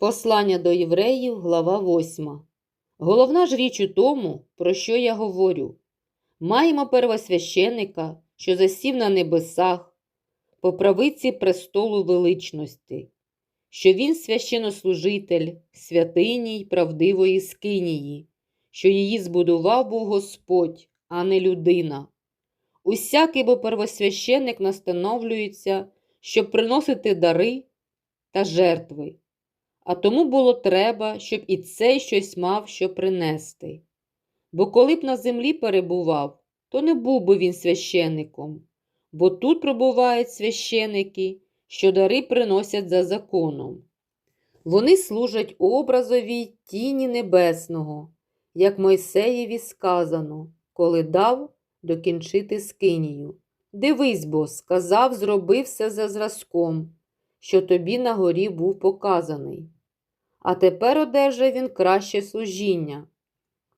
Послання до євреїв, глава 8. Головна ж річ у тому, про що я говорю. Маємо первосвященика, що засів на небесах, по правиці престолу величності, що він священнослужитель святині й правдивої скинії, що її збудував був Господь, а не людина. Усякий бо первосвященик настановлюється, щоб приносити дари та жертви. А тому було треба, щоб і цей щось мав що принести. Бо коли б на землі перебував, то не був би він священником, бо тут пробувають священики, що дари приносять за законом. Вони служать образові тіні небесного, як Мойсеєві сказано, коли дав докінчити скинію. Дивись бо, сказав, зроби все за зразком, що тобі на горі був показаний. А тепер одержав він краще служіння,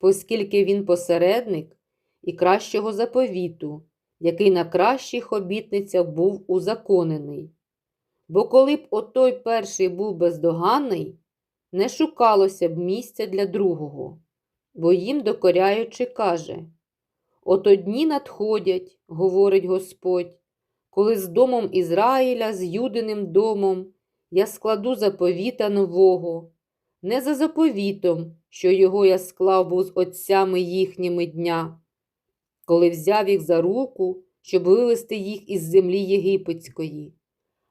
оскільки він посередник і кращого заповіту, який на кращих обітницях був узаконений. Бо коли б отой перший був бездоганний, не шукалося б місця для другого, бо їм докоряючи каже Ото дні надходять, говорить Господь, коли з домом Ізраїля, з Юдиним домом я складу заповіта нового, не за заповітом, що його я склав був з отцями їхніми дня, коли взяв їх за руку, щоб вивести їх із землі єгипетської,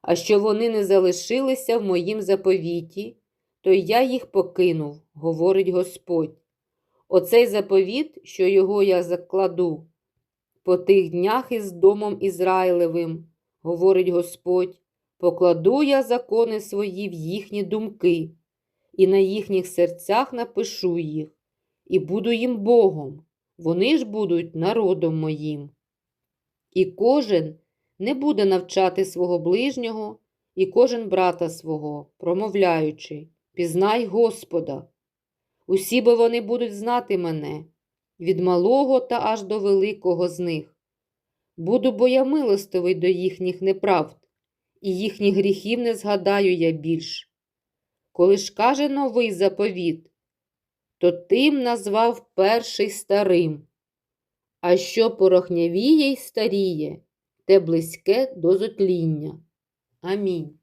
а що вони не залишилися в моїм заповіті, то я їх покинув, говорить Господь. Оцей заповіт, що його я закладу, по тих днях із домом Ізраїлевим, говорить Господь, покладу я закони свої в їхні думки, і на їхніх серцях напишу їх, і буду їм Богом, вони ж будуть народом моїм. І кожен не буде навчати свого ближнього, і кожен брата свого, промовляючи, пізнай Господа. Усі бо вони будуть знати мене, від малого та аж до великого з них. Буду бо я милостивий до їхніх неправд, і їхніх гріхів не згадаю я більш. Коли ж каже новий заповіт, то тим назвав перший старим, а що порохнявіє й старіє, те близьке до зотління. Амінь.